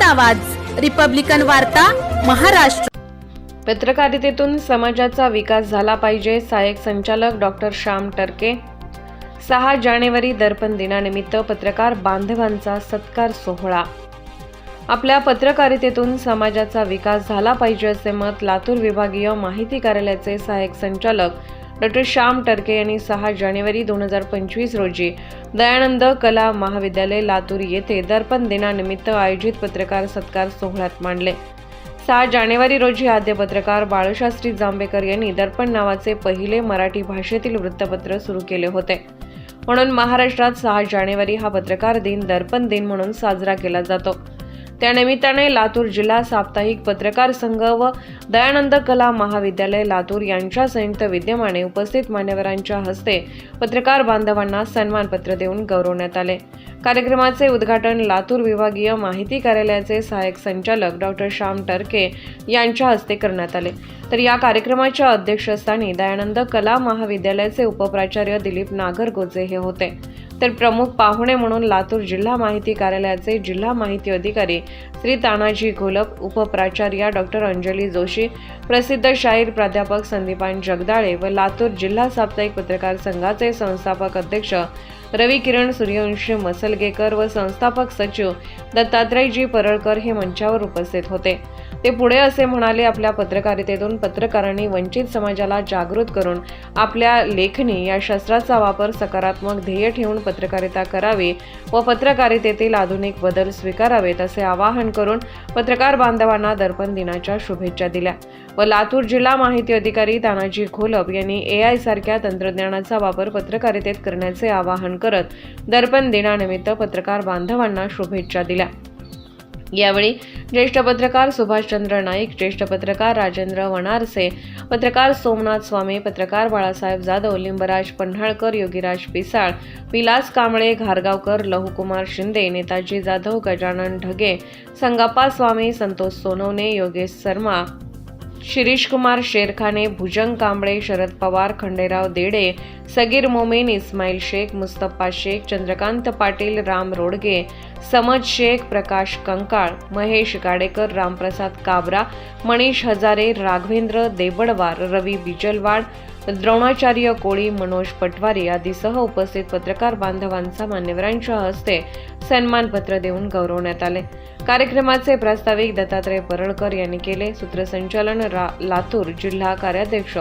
लोकशाहीचा बुलंद आवाज रिपब्लिकन वार्ता महाराष्ट्र. पत्रकारितेतून समाजाचा विकास झाला पाहिजे सहाय्यक संचालक डॉक्टर श्याम टर्के. सहा जानेवारी दर्पण दिनानिमित्त पत्रकार बांधवांचा सत्कार सोहळा. आपल्या पत्रकारितेतून समाजाचा विकास झाला पाहिजे असे मत लातूर विभागीय माहिती कार्यालयाचे सहाय्यक संचालक डॉक्टर श्याम टर्के यांनी सहा जानेवारी दोन हजार पंचवीस रोजी दयानंद कला महाविद्यालय लातूर येथे दर्पण दिनानिमित्त आयोजित पत्रकार सत्कार सोहळ्यात मांडले. सहा जानेवारी रोजी आद्य पत्रकार बाळशास्त्री जांभेकर यांनी दर्पण नावाचे पहिले मराठी भाषेतील वृत्तपत्र सुरू केले होते. म्हणून महाराष्ट्रात सहा जानेवारी हा पत्रकार दिन दर्पण दिन म्हणून साजरा केला जातो. त्यानिमित्ताने लातूर जिल्हा साप्ताहिक पत्रकार संघ व दयानंद कला महाविद्यालय लातूर यांच्या संयुक्त विद्यमाने उपस्थित मान्यवरांच्या हस्ते पत्रकार बांधवांना सन्मानपत्र देऊन गौरवण्यात आले. कार्यक्रमाचे उद्घाटन लातूर विभागीय माहिती कार्यालयाचे सहाय्यक संचालक डॉक्टर श्याम टर्के यांच्या हस्ते करण्यात आले. तर या कार्यक्रमाच्या अध्यक्षस्थानी दयानंद कला महाविद्यालयाचे उपप्राचार्य दिलीप नागरगोजे हे होते. तर प्रमुख पाहुणे म्हणून लातूर जिल्हा माहिती कार्यालयाचे जिल्हा माहिती अधिकारी श्री तानाजी घोलप उपप्राचार्या डॉक्टर अंजली जोशी प्रसिद्ध शाहीर प्राध्यापक संदीपान जगदाळे व लातूर जिल्हा साप्ताहिक पत्रकार संघाचे संस्थापक अध्यक्ष रवी किरण सूर्यवंशी मसलगेकर व संस्थापक सचिव दत्तात्रयजी परळकर हे मंचावर उपस्थित होते. ते पुढे असे म्हणाले आपल्या पत्रकारितेतून पत्रकारांनी वंचित समाजाला जागृत करून आपल्या लेखणी या शस्त्राचा वापर सकारात्मक ध्येय ठेवून पत्रकारिता करावी व पत्रकारितेतील आधुनिक बदल स्वीकारावेत असे आवाहन करून पत्रकार बांधवांना दर्पण दिनाच्या शुभेच्छा दिल्या. व लातूर जिल्हा माहिती अधिकारी तानाजी घोलप यांनी ए आय सारख्या तंत्रज्ञानाचा वापर पत्रकारितेत करण्याचे आवाहन करत दर्पण दिनानिमित्त पत्रकार बांधवांना शुभेच्छा दिल्या. यावेळी ज्येष्ठ पत्रकार सुभाषचंद्र नाईक ज्येष्ठ पत्रकार राजेंद्र वनारसे पत्रकार सोमनाथ स्वामी पत्रकार बाळासाहेब जाधव लिंबराज पन्हाळकर योगीराज पिसाळ विलास कांबळे घारगावकर लहुकुमार शिंदे नेताजी जाधव गजानन ढगे संगाप्पा स्वामी संतोष सोनवणे योगेश शर्मा शिरीष कुमार शेरखाने भुजंग कांबळे शरद पवार खंडेराव देडे सगीर मोमेन इस्माईल शेख मुस्तफा शेख चंद्रकांत पाटील राम रोडगे समज शेख प्रकाश कंकाळ महेश गाडेकर रामप्रसाद काबरा मनीष हजारे राघवेंद्र देबडवार रवी बिजलवाड द्रोणाचार्य कोळी मनोज पटवारी आदीसह उपस्थित पत्रकार बांधवांचा मान्यवरांच्या हस्ते सन्मानपत्र देऊन गौरवण्यात आले. कार्यक्रमाचे प्रास्ताविक दत्तात्रय परळकर यांनी केले. सूत्रसंचालन रा लातूर जिल्हा कार्याध्यक्ष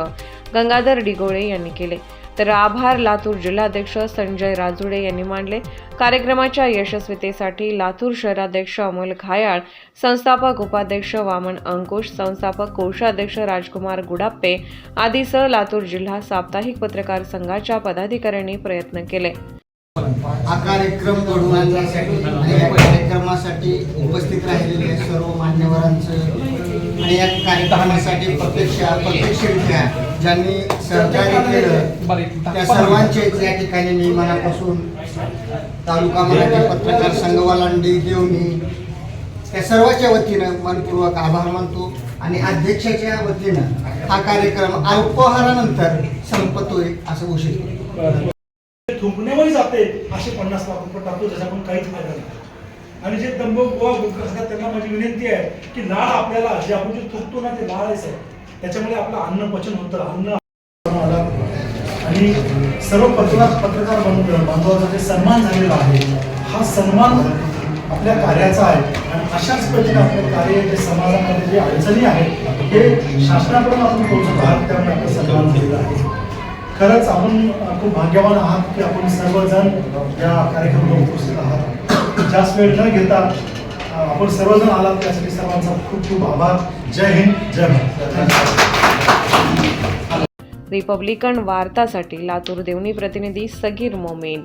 गंगाधर डिगोळे यांनी केले. तर आभार लातूर जिल्हाध्यक्ष संजय राजुडे यांनी मांडले. कार्यक्रमाच्या यशस्वीतेसाठी लातूर शहराध्यक्ष अमोल घायाळ संस्थापक उपाध्यक्ष वामन अंकुश संस्थापक कोषाध्यक्ष राजकुमार गुडाप्पे आदीसह लातूर जिल्हा साप्ताहिक पत्रकार संघाच्या पदाधिकाऱ्यांनी प्रयत्न केले. हा कार्यक्रम घडवून आणण्यासाठी आणि या कार्यक्रमासाठी उपस्थित राहिलेले सर्व मान्यवरांचं आणि या कार्यक्रमासाठी प्रत्यक्ष प्रत्यक्षरित्या ज्यांनी सहकार्य केलं त्या सर्वांचे या ठिकाणी मी मनापासून तालुका मराठी पत्रकार संघवालांडी देवणी त्या सर्वांच्या वतीनं मनपूर्वक आभार मानतो आणि अध्यक्षाच्या वतीनं हा कार्यक्रम अल्पहारानंतर संपतोय असं घोषित करतो. थुंकण्यावरही जाते असे पन्नास लाख रुपये टाकतो त्याचा आपण काहीच फायदा नाही. आणि जे दंभ गोवा असतात त्यांना माझी विनंती आहे की लाळ आपल्याला जे आपण जे थुंकतो ना ते लाळ आहे त्याच्यामुळे आपलं अन्न पचन होतं अन्न आणि सर्व पत्रकार पत्रकार बांधवाचा जे सन्मान झालेला आहे हा सन्मान आपल्या कार्याचा आहे. आणि अशाच पद्धतीने आपलं कार्य जे समाजामध्ये जे अडचणी आहेत हे शासनाकडून आपण पोहोचत आहात त्यामुळे आपला सन्मान झालेला आहे. खरंच आपण खूप भाग्यवान आहात की आपण सर्वजण या कार्यक्रमाला उपस्थित आहात. जास्त वेळ न घेता आपण सर्वजण आलात. त्यासाठी सर्वांचा खूप खूप आभार. जय हिंद जय भारत. रिपब्लिकन वार्तासाठी लातूर देवणी प्रतिनिधी सगीर मोमेन.